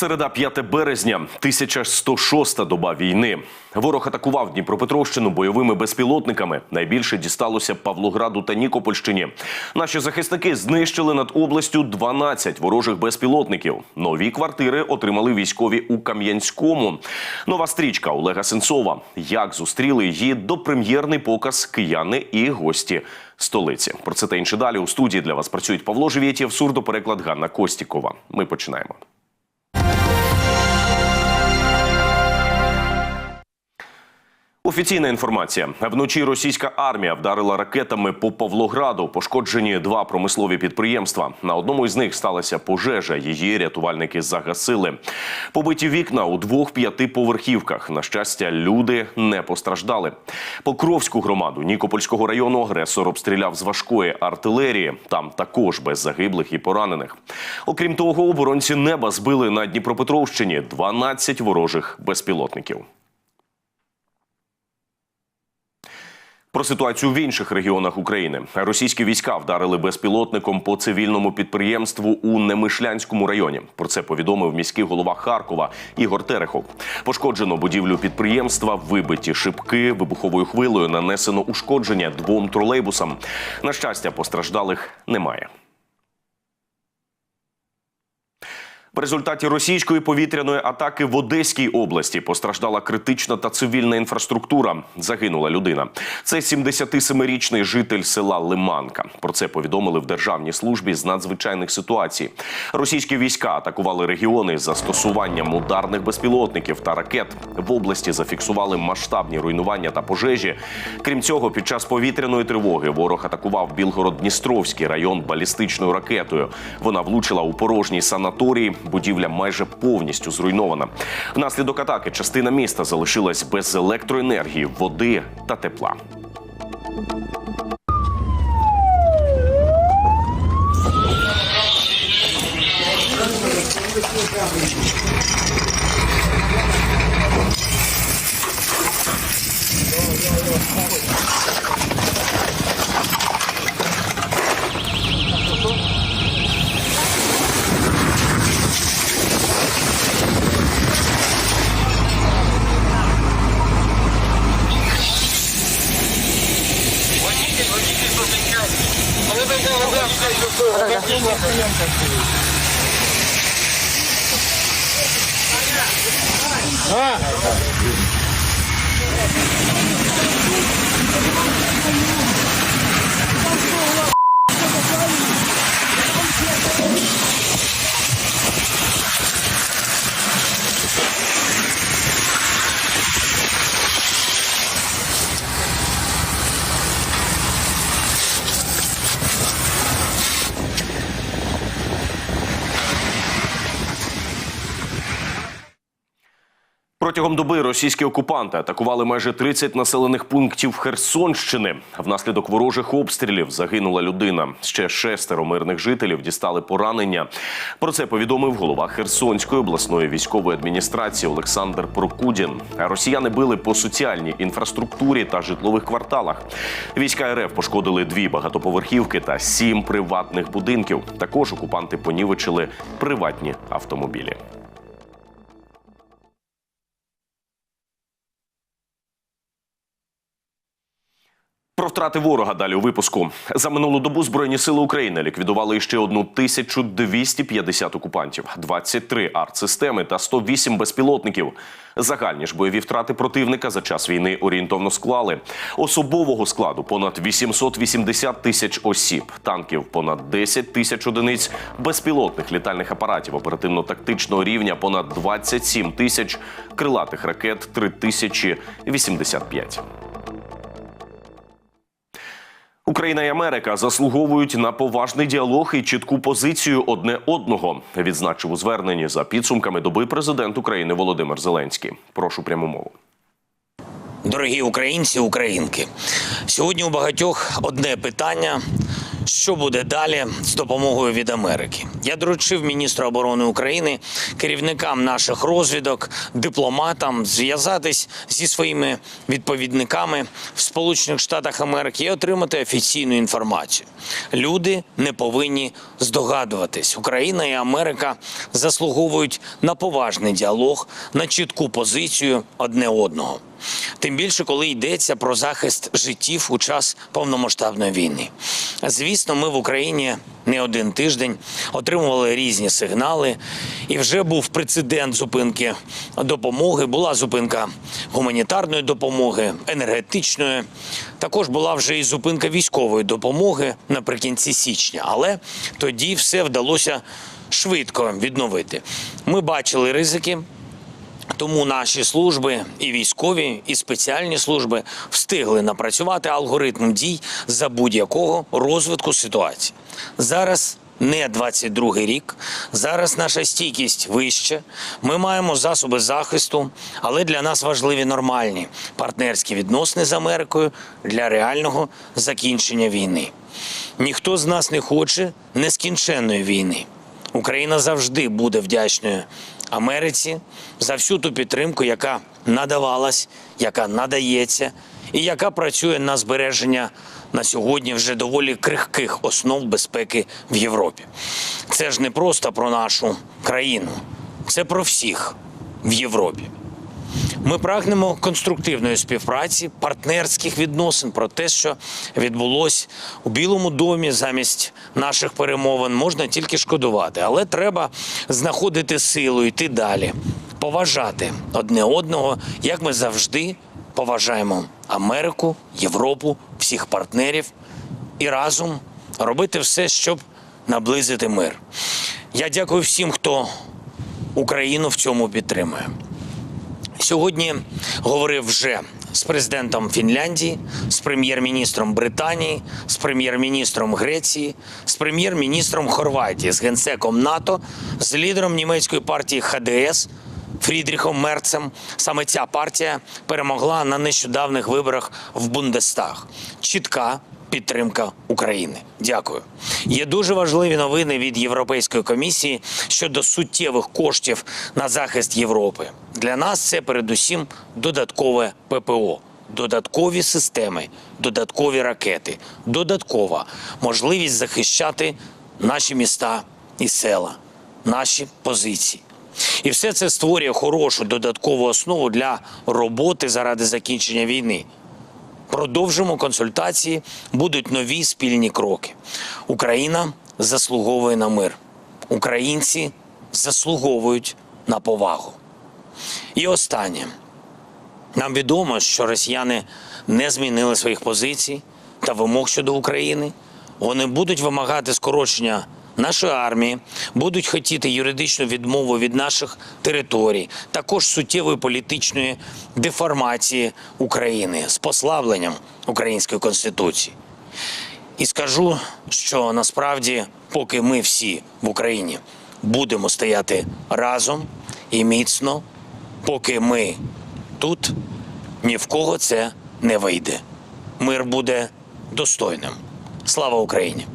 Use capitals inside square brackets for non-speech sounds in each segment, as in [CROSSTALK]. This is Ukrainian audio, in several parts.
Середа 5 березня, 1106 доба війни. Ворог атакував Дніпропетровщину бойовими безпілотниками. Найбільше дісталося Павлограду та Нікопольщині. Наші захисники знищили над областю 12 ворожих безпілотників. Нові квартири отримали військові у Кам'янському. Нова стрічка Олега Сенцова. Як зустріли її допрем'єрний показ кияни і гості столиці. Про це та інше далі у студії для вас працюють Павло Живєтєв, сурдопереклад Ганна Костікова. Ми починаємо. Офіційна інформація: вночі російська армія вдарила ракетами по Павлограду. Пошкоджені два промислові підприємства. На одному із них сталася пожежа. Її рятувальники загасили. Побиті вікна у двох п'ятиповерхівках. На щастя, люди не постраждали. Покровську громаду Нікопольського району агресор обстріляв з важкої артилерії. Там також без загиблих і поранених. Окрім того, оборонці неба збили на Дніпропетровщині 12 ворожих безпілотників. Про ситуацію в інших регіонах України російські війська вдарили безпілотником по цивільному підприємству у Немишлянському районі. Про це повідомив міський голова Харкова Ігор Терехов. Пошкоджено будівлю підприємства, вибиті шибки, вибуховою хвилою нанесено ушкодження двом тролейбусам. На щастя, постраждалих немає. В результаті російської повітряної атаки в Одеській області постраждала критична та цивільна інфраструктура. Загинула людина. Це 77-річний житель села Лиманка. Про це повідомили в Державній службі з надзвичайних ситуацій. Російські війська атакували регіони з застосуванням ударних безпілотників та ракет. В області зафіксували масштабні руйнування та пожежі. Крім цього, під час повітряної тривоги ворог атакував Білгород-Дністровський район балістичною ракетою. Вона влучила у порожній санаторій. Будівля майже повністю зруйнована. Внаслідок атаки частина міста залишилась без електроенергії, води та тепла. А! Протягом доби російські окупанти атакували майже 30 населених пунктів Херсонщини. Внаслідок ворожих обстрілів загинула людина. Ще шестеро мирних жителів дістали поранення. Про це повідомив голова Херсонської обласної військової адміністрації Олександр Прокудін. Росіяни били по соціальній інфраструктурі та житлових кварталах. Війська РФ пошкодили дві багатоповерхівки та сім приватних будинків. Також окупанти понівечили приватні автомобілі. Про втрати ворога далі у випуску за минулу добу збройні сили України ліквідували ще одну 1250 окупантів, 23 артсистеми та 108 безпілотників. Загальні ж бойові втрати противника за час війни орієнтовно склали особового складу понад 880 тисяч осіб, танків понад 10 тисяч одиниць, безпілотних літальних апаратів оперативно-тактичного рівня понад 27 тисяч, крилатих ракет 3085. Україна і Америка заслуговують на поважний діалог і чітку позицію одне одного. Відзначив у зверненні за підсумками доби президент України Володимир Зеленський. Прошу пряму мову. Дорогі українці, українки, сьогодні у багатьох одне питання: Що буде далі з допомогою від Америки? Я доручив міністру оборони України, керівникам наших розвідок, дипломатам зв'язатись зі своїми відповідниками в Сполучених Штатах Америки і отримати офіційну інформацію. Люди не повинні здогадуватись. Україна і Америка заслуговують на поважний діалог, на чітку позицію одне одного. Тим більше, коли йдеться про захист життів у час повномасштабної війни. Звісно, ми в Україні не один тиждень отримували різні сигнали, і вже був прецедент зупинки допомоги. Була зупинка гуманітарної допомоги, енергетичної. Також була вже і зупинка військової допомоги наприкінці січня. Але тоді все вдалося швидко відновити. Ми бачили ризики. Тому наші служби, і військові, і спеціальні служби встигли напрацювати алгоритм дій за будь-якого розвитку ситуації. Зараз не 22-й рік. Зараз наша стійкість вища. Ми маємо засоби захисту, але для нас важливі нормальні партнерські відносини з Америкою для реального закінчення війни. Ніхто з нас не хоче нескінченної війни. Україна завжди буде вдячною Америці за всю ту підтримку, яка надавалась, яка надається, і яка працює на збереження на сьогодні вже доволі крихких основ безпеки в Європі. Це ж не просто про нашу країну, це про всіх в Європі. Ми прагнемо конструктивної співпраці, партнерських відносин про те, що відбулось у Білому домі замість наших перемовин, можна тільки шкодувати, але треба знаходити силу, йти далі, поважати одне одного, як ми завжди поважаємо Америку, Європу, всіх партнерів і разом робити все, щоб наблизити мир. Я дякую всім, хто Україну в цьому підтримує. Сьогодні говорив вже з президентом Фінляндії, з прем'єр-міністром Британії, з прем'єр-міністром Греції, з прем'єр-міністром Хорватії, з генсеком НАТО, з лідером німецької партії ХДС Фрідріхом Мерцем. Саме ця партія перемогла на нещодавних виборах в Бундестаг. Чітка підтримка України. Дякую. Є дуже важливі новини від Європейської комісії щодо суттєвих коштів на захист Європи. Для нас це передусім додаткове ППО. Додаткові системи, додаткові ракети, додаткова можливість захищати наші міста і села, наші позиції. І все це створює хорошу додаткову основу для роботи заради закінчення війни. Продовжимо консультації, будуть нові спільні кроки. Україна заслуговує на мир. Українці заслуговують на повагу. І останнє. Нам відомо, що росіяни не змінили своїх позицій та вимог щодо України. Вони будуть вимагати скорочення нашої армії, будуть хотіти юридичну відмову від наших територій, також суттєвої політичної деформації України з послабленням української конституції. І скажу, що насправді, поки ми всі в Україні будемо стояти разом і міцно, поки ми тут, ні в кого це не вийде. Мир буде достойним. Слава Україні!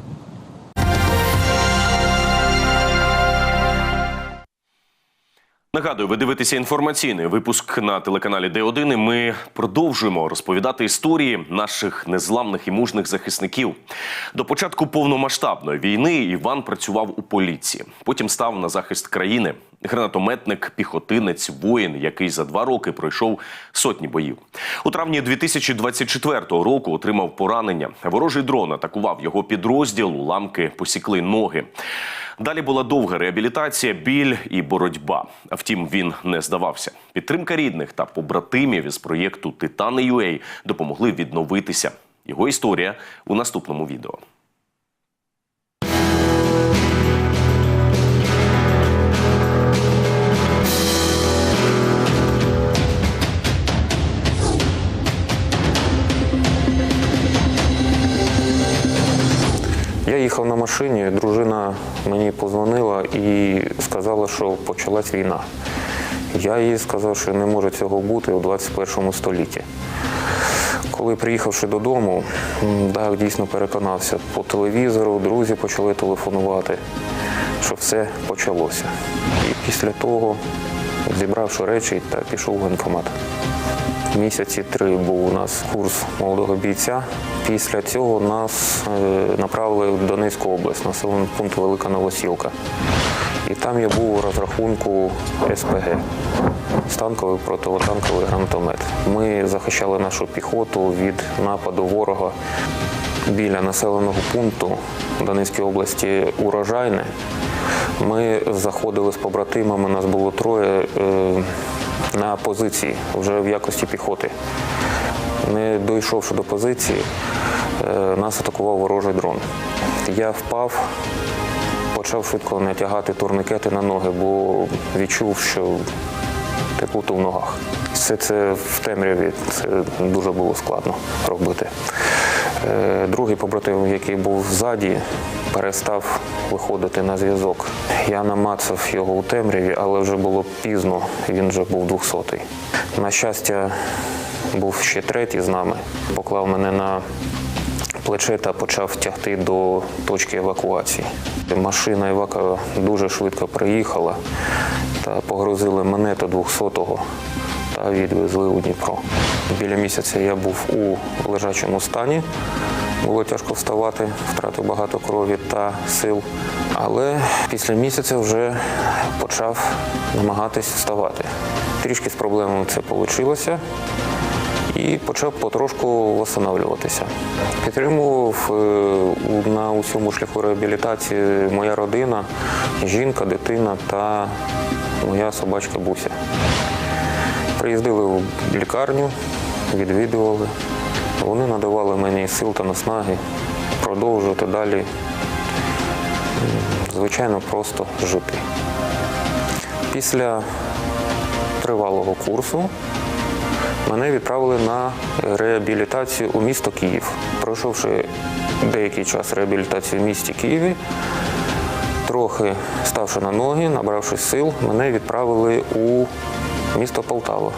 Нагадую, ви дивитеся інформаційний випуск на телеканалі Д1. і Ми продовжуємо розповідати історії наших незламних і мужних захисників. До початку повномасштабної війни Іван працював у поліції. Потім став на захист країни. Гранатометник, піхотинець, воїн, який за два роки пройшов сотні боїв. У травні 2024 року отримав поранення. Ворожий дрон атакував його підрозділ. Уламки посікли ноги. Далі була довга реабілітація, біль і боротьба. Втім, він не здавався. Підтримка рідних та побратимів із проєкту Титани UA допомогли відновитися. Його історія у наступному відео. Я їхав на машині, дружина мені позвонила і сказала, що почалась війна. Я їй сказав, що не може цього бути у 21 столітті. Коли приїхавши додому, так дійсно переконався по телевізору, друзі почали телефонувати, що все почалося. І після того, зібравши речі, та пішов в воєнкомат. Місяці три був у нас курс молодого бійця. Після цього нас е, направили в Донецьку область, населений пункт Велика Новосілка. І там я був у розрахунку СПГ станковий противотанковий гранатомет. Ми захищали нашу піхоту від нападу ворога біля населеного пункту Донецької області Урожайне. Ми заходили з побратимами, нас було троє е, на позиції вже в якості піхоти. Не дійшовши до позиції, е, нас атакував ворожий дрон. Я впав, почав швидко натягати турникети на ноги, бо відчув, що теплоту в ногах. Все це в темряві, це дуже було складно робити. Е, Другий побратим, який був ззаді, перестав виходити на зв'язок. Я намацав його у темряві, але вже було пізно, він вже був 200-й. На щастя, був ще третій з нами, поклав мене на плече та почав тягти до точки евакуації. Машина евака дуже швидко приїхала та погрузили мене та 200-го та відвезли у Дніпро. Біля місяця я був у лежачому стані. Було тяжко вставати, втратив багато крові та сил. Але після місяця вже почав намагатись вставати. Трішки з проблемами це вийшло і почав потрошку встановлюватися. Підтримував е, на усьому шляху реабілітації моя родина, жінка, дитина та моя собачка Буся. Приїздили в лікарню, відвідували. Вони надавали мені сил та наснаги продовжувати далі, звичайно, просто жити. Після тривалого курсу мене відправили на реабілітацію у місто Київ. Пройшовши деякий час реабілітації в місті Києві, трохи ставши на ноги, набравшись сил, мене відправили у місто Полтава.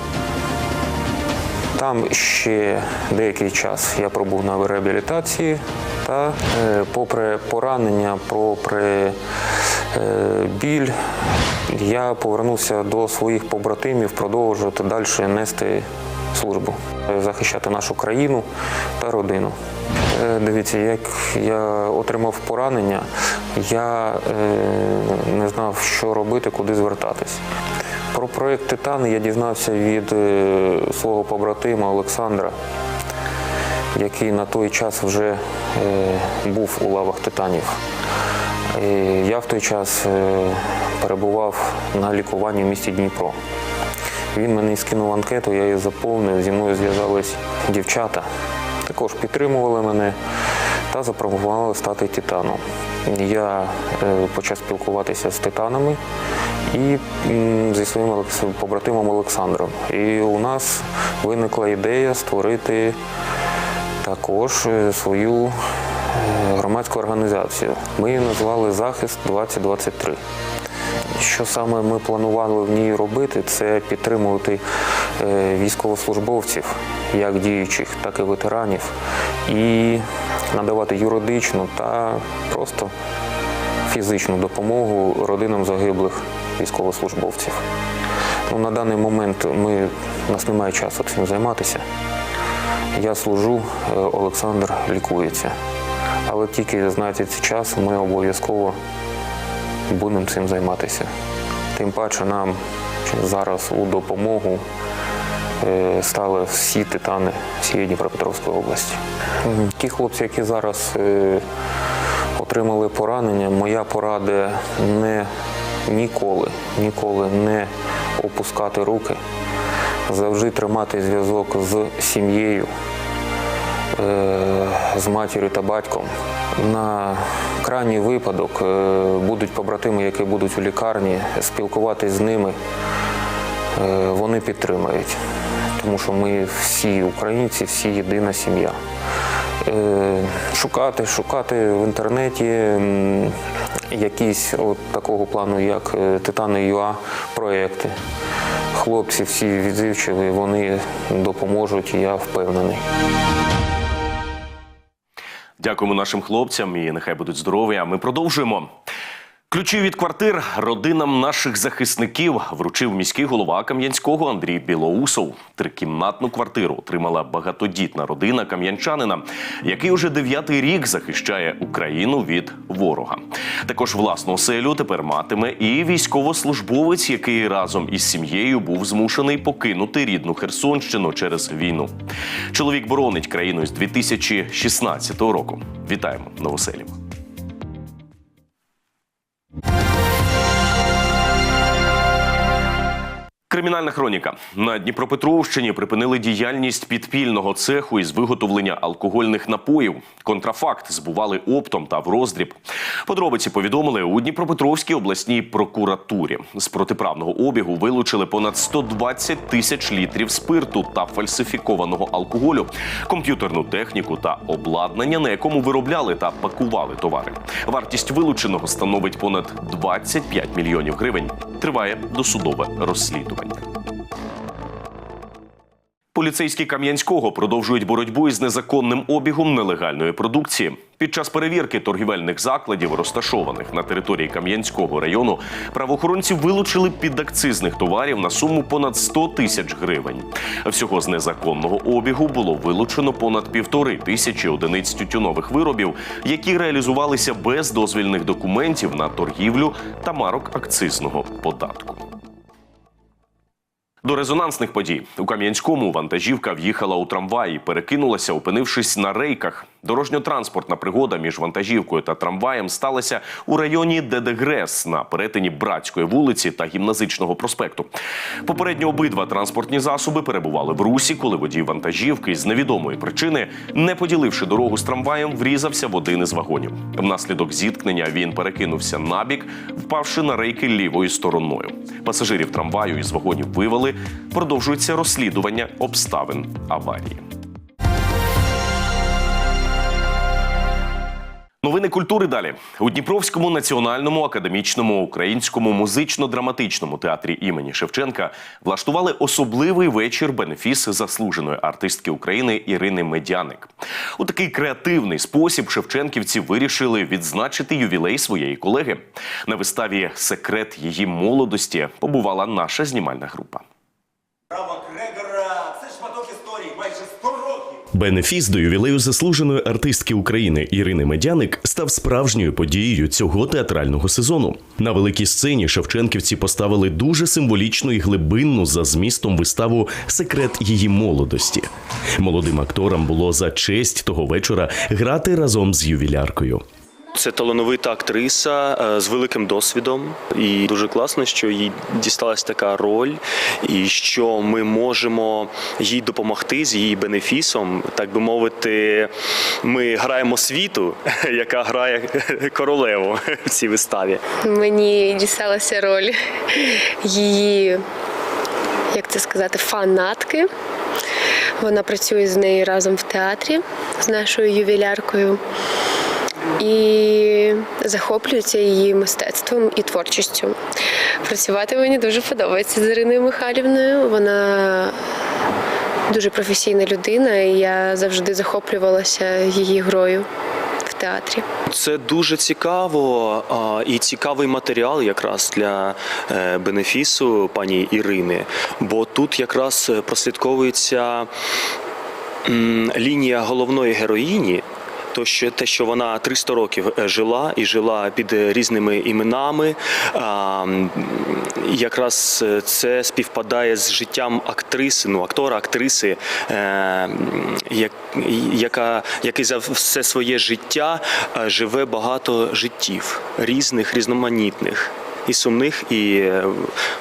Там ще деякий час я пробув на реабілітації та, е, попри поранення, попри е, біль, я повернувся до своїх побратимів продовжувати далі нести службу, е, захищати нашу країну та родину. Дивіться, як я отримав поранення, я не знав, що робити, куди звертатись. Про проєкт Титан я дізнався від е, свого побратима Олександра, який на той час вже е, був у лавах титанів. Я в той час е, перебував на лікуванні в місті Дніпро. Він мені скинув анкету, я її заповнив, зі мною зв'язались дівчата. Також підтримували мене та запропонували стати титаном. Я е, почав спілкуватися з титанами і зі своїм побратимом Олександром. І у нас виникла ідея створити також е, свою е, громадську організацію. Ми її назвали Захист 2023. Що саме ми планували в ній робити, це підтримувати е, військовослужбовців, як діючих, так і ветеранів, і надавати юридичну та просто фізичну допомогу родинам загиблих військовослужбовців. Ну, на даний момент ми, у нас немає часу цим займатися. Я служу, е, Олександр лікується. Але тільки знайдеться час, ми обов'язково будемо цим займатися. Тим паче нам зараз у допомогу е, стали всі титани всієї Дніпропетровської області. Ті хлопці, які зараз е, отримали поранення, моя порада не ніколи, ніколи не опускати руки, завжди тримати зв'язок з сім'єю, з матір'ю та батьком. На крайній випадок е, будуть побратими, які будуть у лікарні, спілкуватись з ними, е, вони підтримають. Тому що ми всі українці, всі єдина сім'я. Е, Шукати, шукати в інтернеті якісь от такого плану, як е, Титани ЮА проекти. Хлопці всі відзивчиві, вони допоможуть, я впевнений. Дякуємо нашим хлопцям і нехай будуть здорові. А ми продовжуємо. Ключі від квартир родинам наших захисників вручив міський голова Кам'янського Андрій Білоусов. Трикімнатну квартиру отримала багатодітна родина кам'янчанина, який уже дев'ятий рік захищає Україну від ворога. Також власну оселю тепер матиме і військовослужбовець, який разом із сім'єю був змушений покинути рідну Херсонщину через війну. Чоловік боронить країну з 2016 року. Вітаємо новоселів. Thank you Кримінальна хроніка на Дніпропетровщині припинили діяльність підпільного цеху із виготовлення алкогольних напоїв. Контрафакт збували оптом та в роздріб. Подробиці повідомили у Дніпропетровській обласній прокуратурі. З протиправного обігу вилучили понад 120 тисяч літрів спирту та фальсифікованого алкоголю, комп'ютерну техніку та обладнання, на якому виробляли та пакували товари. Вартість вилученого становить понад 25 мільйонів гривень. Триває досудове розслідування. Поліцейські Кам'янського продовжують боротьбу із незаконним обігом нелегальної продукції. Під час перевірки торгівельних закладів, розташованих на території Кам'янського району, правоохоронці вилучили підакцизних товарів на суму понад 100 тисяч гривень. Всього з незаконного обігу було вилучено понад півтори тисячі одиниць тютюнових виробів, які реалізувалися без дозвільних документів на торгівлю та марок акцизного податку. До резонансних подій у Кам'янському вантажівка в'їхала у трамвай і перекинулася, опинившись на рейках. Дорожньо-транспортна пригода між вантажівкою та трамваєм сталася у районі Дедегрес на перетині Братської вулиці та гімназичного проспекту. Попередньо обидва транспортні засоби перебували в русі, коли водій вантажівки з невідомої причини, не поділивши дорогу з трамваєм, врізався в один із вагонів. Внаслідок зіткнення він перекинувся набік, впавши на рейки лівою стороною. Пасажирів трамваю із вагонів вивели. Продовжується розслідування обставин аварії. Новини культури далі у Дніпровському національному академічному українському музично-драматичному театрі імені Шевченка влаштували особливий вечір бенефіс заслуженої артистки України Ірини Медяник. У такий креативний спосіб шевченківці вирішили відзначити ювілей своєї колеги. На виставі Секрет її молодості побувала наша знімальна група. Рама Крегора це шматок історії майже 100 років. Бенефіс до ювілею заслуженої артистки України Ірини Медяник став справжньою подією цього театрального сезону. На великій сцені шевченківці поставили дуже символічну і глибинну за змістом виставу Секрет її молодості. Молодим акторам було за честь того вечора грати разом з ювіляркою. Це талановита актриса е, з великим досвідом, і дуже класно, що їй дісталась така роль, і що ми можемо їй допомогти з її бенефісом. Так би мовити, ми граємо світу, [LAUGHS] яка грає [LAUGHS] королеву в цій виставі. Мені дісталася роль її, як це сказати, фанатки. Вона працює з нею разом в театрі з нашою ювіляркою і захоплюється її мистецтвом і творчістю. Працювати мені дуже подобається з Іриною Михайлівною. Вона дуже професійна людина, і я завжди захоплювалася її грою театрі. Це дуже цікаво і цікавий матеріал якраз для е, бенефісу пані Ірини, бо тут якраз прослідковується лінія головної героїні. То що те, що вона 300 років е, жила і жила під е, різними іменами, якраз е, це співпадає з життям актриси, ну актора, актриси, яка, який за все своє життя живе багато життів різних, різноманітних. І сумних, і е,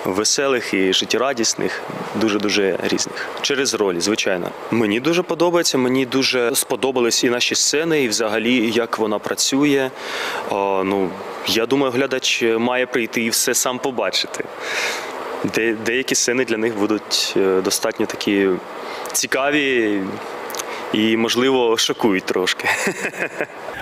веселих, і життєрадісних, дуже дуже різних. Через ролі, звичайно. Мені дуже подобається. Мені дуже сподобались і наші сцени, і взагалі як вона працює. О, ну я думаю, глядач має прийти і все сам побачити. Де, деякі сцени для них будуть е, достатньо такі цікаві і, можливо, шокують трошки.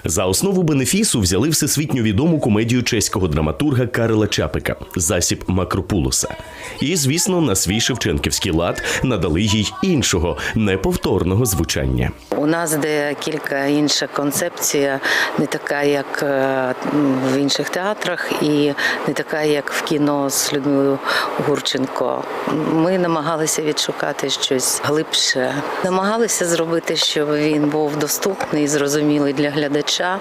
За основу бенефісу взяли всесвітньо відому комедію чеського драматурга Карела Чапика Засіб Макропулоса. І, звісно, на свій шевченківський лад надали їй іншого неповторного звучання. У нас де кілька інша концепція, не така, як е, в інших театрах, і не така, як в кіно з Людмилою Гурченко. Ми намагалися відшукати щось глибше, намагалися зробити, щоб він був доступний, зрозумілий для глядача.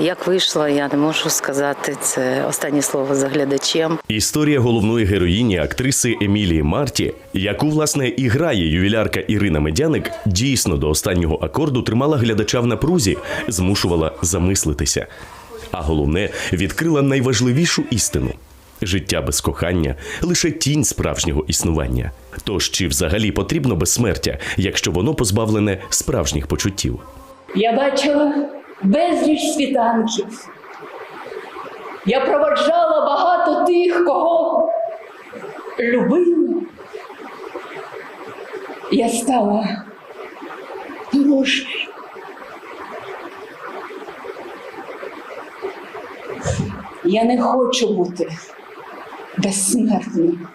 Як вийшло, я не можу сказати. Це останнє слово за глядачем. Історія головної героїні актриси Емілії Марті, яку власне і грає ювілярка Ірина Медяник, дійсно до останнього акорду тримала глядача в напрузі, змушувала замислитися. А головне, відкрила найважливішу істину. Життя без кохання лише тінь справжнього існування. Тож чи взагалі потрібно безсмертя, якщо воно позбавлене справжніх почуттів? Я бачила безліч світанків. Я проводжала багато тих, кого любила. Я стала дорожчою. Я не хочу бути безсмертним.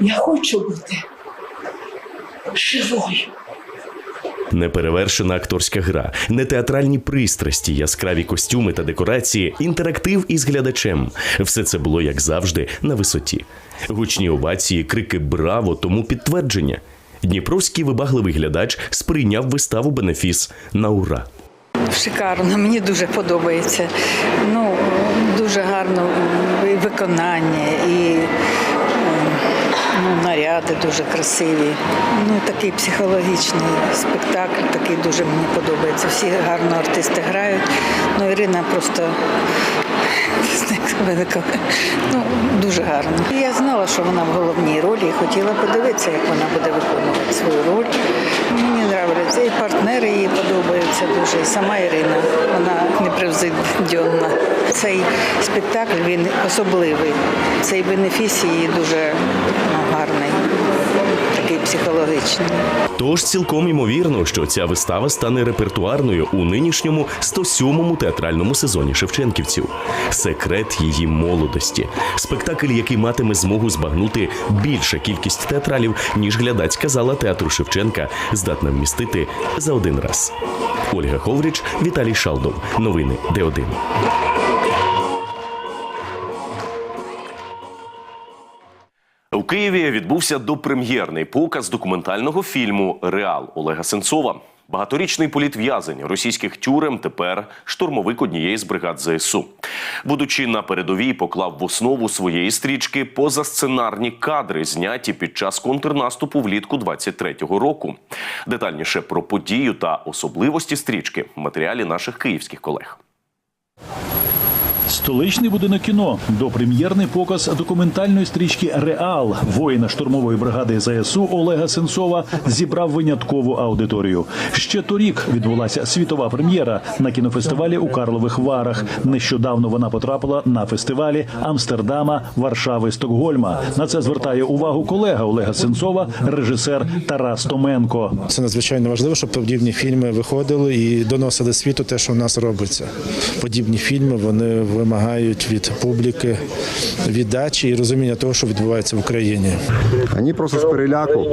Я хочу бути живою. Неперевершена акторська гра, нетеатральні пристрасті, яскраві костюми та декорації, інтерактив із глядачем. Все це було, як завжди, на висоті. Гучні овації, крики Браво! Тому підтвердження. Дніпровський вибагливий глядач сприйняв виставу Бенефіс на ура. Шикарно, мені дуже подобається. Ну, дуже гарно і виконання, і ну, наряди дуже красиві. Ну, такий психологічний спектакль, такий дуже мені подобається. Всі гарно артисти грають. Ну, Ірина просто ну, дуже гарно. Я знала, що вона в головній ролі і хотіла подивитися, як вона буде виконувати свою роль. Мені подобається. І партнери їй подобаються дуже. І сама Ірина, вона непревзойденна. Цей спектакль він особливий. Цей бенефіс її дуже ну, гарний, такий психологічний. Тож цілком ймовірно, що ця вистава стане репертуарною у нинішньому 107-му театральному сезоні Шевченківців. Секрет її молодості. Спектакль, який матиме змогу збагнути більша кількість театралів, ніж глядацька зала театру Шевченка здатна вмістити за один раз. Ольга Ховріч, Віталій Шалдов. Новини Д1. У Києві відбувся допрем'єрний показ документального фільму Реал Олега Сенцова. Багаторічний політв'язень російських тюрем тепер штурмовик однієї з бригад ЗСУ. Будучи на передовій, поклав в основу своєї стрічки позасценарні кадри, зняті під час контрнаступу влітку 23-го року. Детальніше про подію та особливості стрічки в матеріалі наших київських колег. Столичний будинок кіно допрем'єрний показ документальної стрічки Реал воїна штурмової бригади ЗСУ Олега Сенцова зібрав виняткову аудиторію. Ще торік відбулася світова прем'єра на кінофестивалі у Карлових Варах. Нещодавно вона потрапила на фестивалі Амстердама, Варшави, Стокгольма. На це звертає увагу колега Олега Сенцова, режисер Тарас Томенко. Це надзвичайно важливо, щоб подібні фільми виходили і доносили світу те, що в нас робиться. Подібні фільми вони вимагають від публіки віддачі і розуміння того, що відбувається в Україні. Вони просто з переляку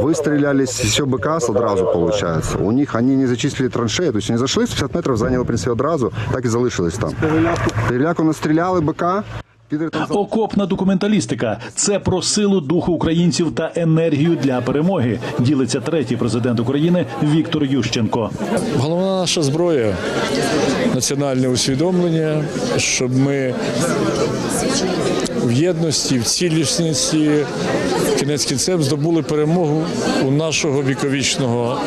выстрелялись все БК одразу, виходить. У них вони не зачислили траншеї, тобто не зайшли, 50 метрів зайняли, в принципі, одразу, так і залишились там. Переляку настріляли БК, Окопна документалістика це про силу духу українців та енергію для перемоги. Ділиться третій президент України Віктор Ющенко. Головна наша зброя національне усвідомлення, щоб ми в єдності, в цілісності кінець кінцем здобули перемогу у нашого віковічного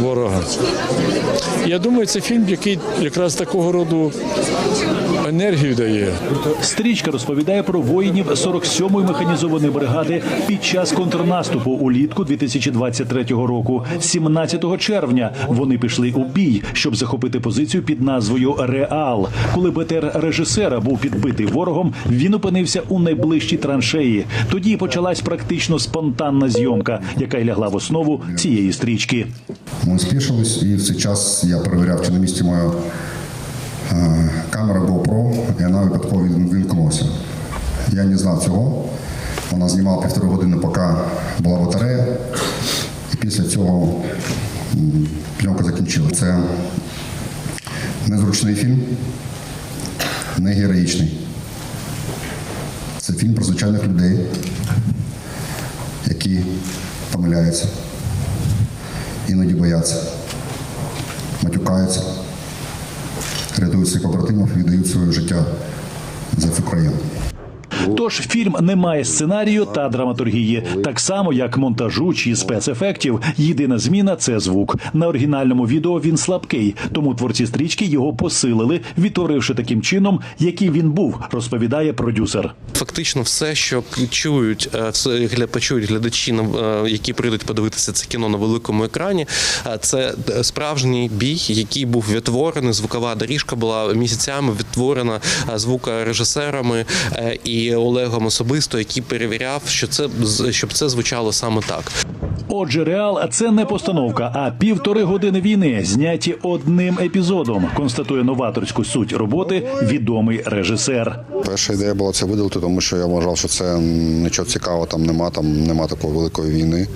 ворога. Я думаю, це фільм, який якраз такого роду енергію дає. Стрічка розповідає про воїнів 47-ї механізованої бригади під час контрнаступу улітку 2023 року. 17 червня вони пішли у бій, щоб захопити позицію під назвою Реал. Коли БТР режисера був підбитий ворогом, він опинився у найближчій траншеї. Тоді почалась практично спонтанна зйомка, яка й лягла в основу цієї стрічки. Ми спішились, і в цей час я перевіряв, чи на місці моя е, камера GoPro, вона випадково від- Я не знав цього. Вона знімала півтори години, поки була батарея. І після цього пленка закінчила. Це незручний фільм, не героїчний. Це фільм про звичайних людей, які помиляються іноді бояться, матюкаються, рятують своїх побратимів і віддають своє життя за цю країну. Тож фільм не має сценарію та драматургії, так само як монтажу чи спецефектів. Єдина зміна це звук. На оригінальному відео він слабкий, тому творці стрічки його посилили, відтворивши таким чином, яким він був, розповідає продюсер. Фактично, все, що чують все, почують глядачі, на- е, які прийдуть подивитися це кіно на великому екрані, е, це е, справжній бій, який був відтворений. Звукова доріжка була місяцями відтворена звукорежисерами е, Олегом особисто, який перевіряв, що це щоб це звучало саме так. Отже, реал це не постановка, а півтори години війни, зняті одним епізодом. Констатує новаторську суть роботи відомий режисер. Перша ідея була це видалити, тому що я вважав, що це нічого цікавого там нема, там нема такої великої війни.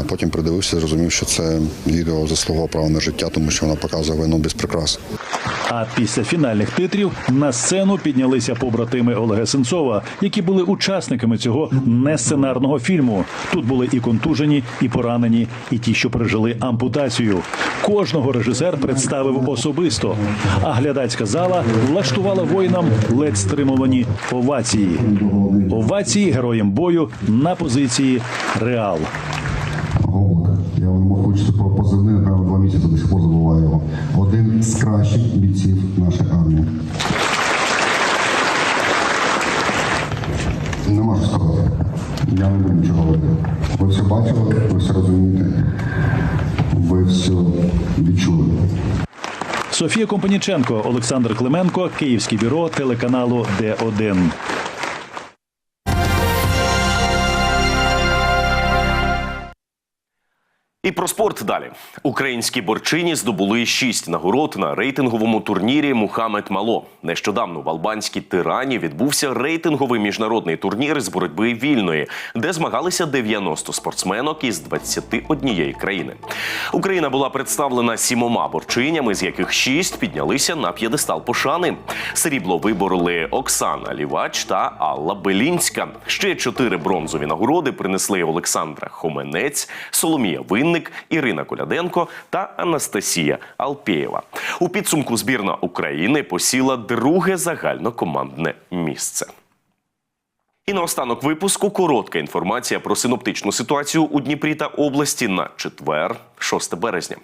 А потім придивився, зрозумів, що це відео заслуговує право на життя, тому що воно показує війну без прикрас. А після фінальних титрів на сцену піднялися побратими Олега Сенцова, які були учасниками цього несценарного фільму. Тут були і контужені, і поранені, і ті, що пережили ампутацію. Кожного режисер представив особисто. А глядацька зала влаштувала воїнам ледь стримувані овації. Овації героям бою на позиції Реал. Я вам по позивний, напевно, два місяці до сих пор забуваю його. Один з кращих бійців нашої армії. Нема що сказати. Я не буду нічого говорити. Ви все бачили, ви все розумієте, ви все відчули. Софія Компаніченко, Олександр Клименко, Київське бюро телеканалу Д1. І про спорт далі. Українські борчині здобули шість нагород на рейтинговому турнірі Мухамед Мало. Нещодавно в албанській тирані відбувся рейтинговий міжнародний турнір з боротьби вільної, де змагалися 90 спортсменок із 21 країни. Україна була представлена сімома борчинями, з яких шість піднялися на п'єдестал пошани. Срібло вибороли Оксана Лівач та Алла Белінська. Ще чотири бронзові нагороди принесли Олександра Хоменець, Соломія Винник, Ірина Коляденко та Анастасія Алпєєва. У підсумку збірна України посіла друге загальнокомандне місце. І наостанок випуску коротка інформація про синоптичну ситуацію у Дніпрі та області на четвер, 6 березня.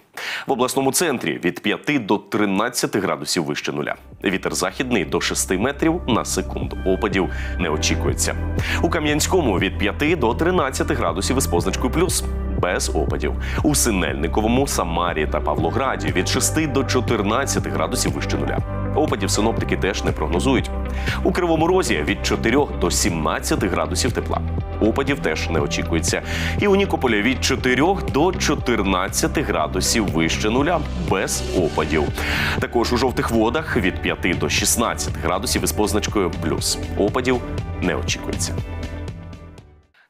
В обласному центрі від 5 до 13 градусів вище нуля. Вітер західний до 6 метрів на секунду. Опадів не очікується. У Кам'янському від 5 до 13 градусів із позначкою плюс. Без опадів у Синельниковому, Самарі та Павлограді від 6 до 14 градусів вище нуля. Опадів синоптики теж не прогнозують. У Кривому Розі від 4 до 17 градусів тепла. Опадів теж не очікується. І у Нікополі від 4 до 14 градусів вище нуля без опадів. Також у жовтих водах від 5 до 16 градусів із позначкою плюс. Опадів не очікується.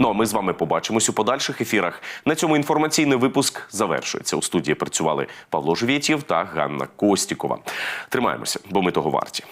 Ну а ми з вами побачимось у подальших ефірах. На цьому інформаційний випуск завершується. У студії працювали Павло Жвєтєв та Ганна Костікова. Тримаємося, бо ми того варті.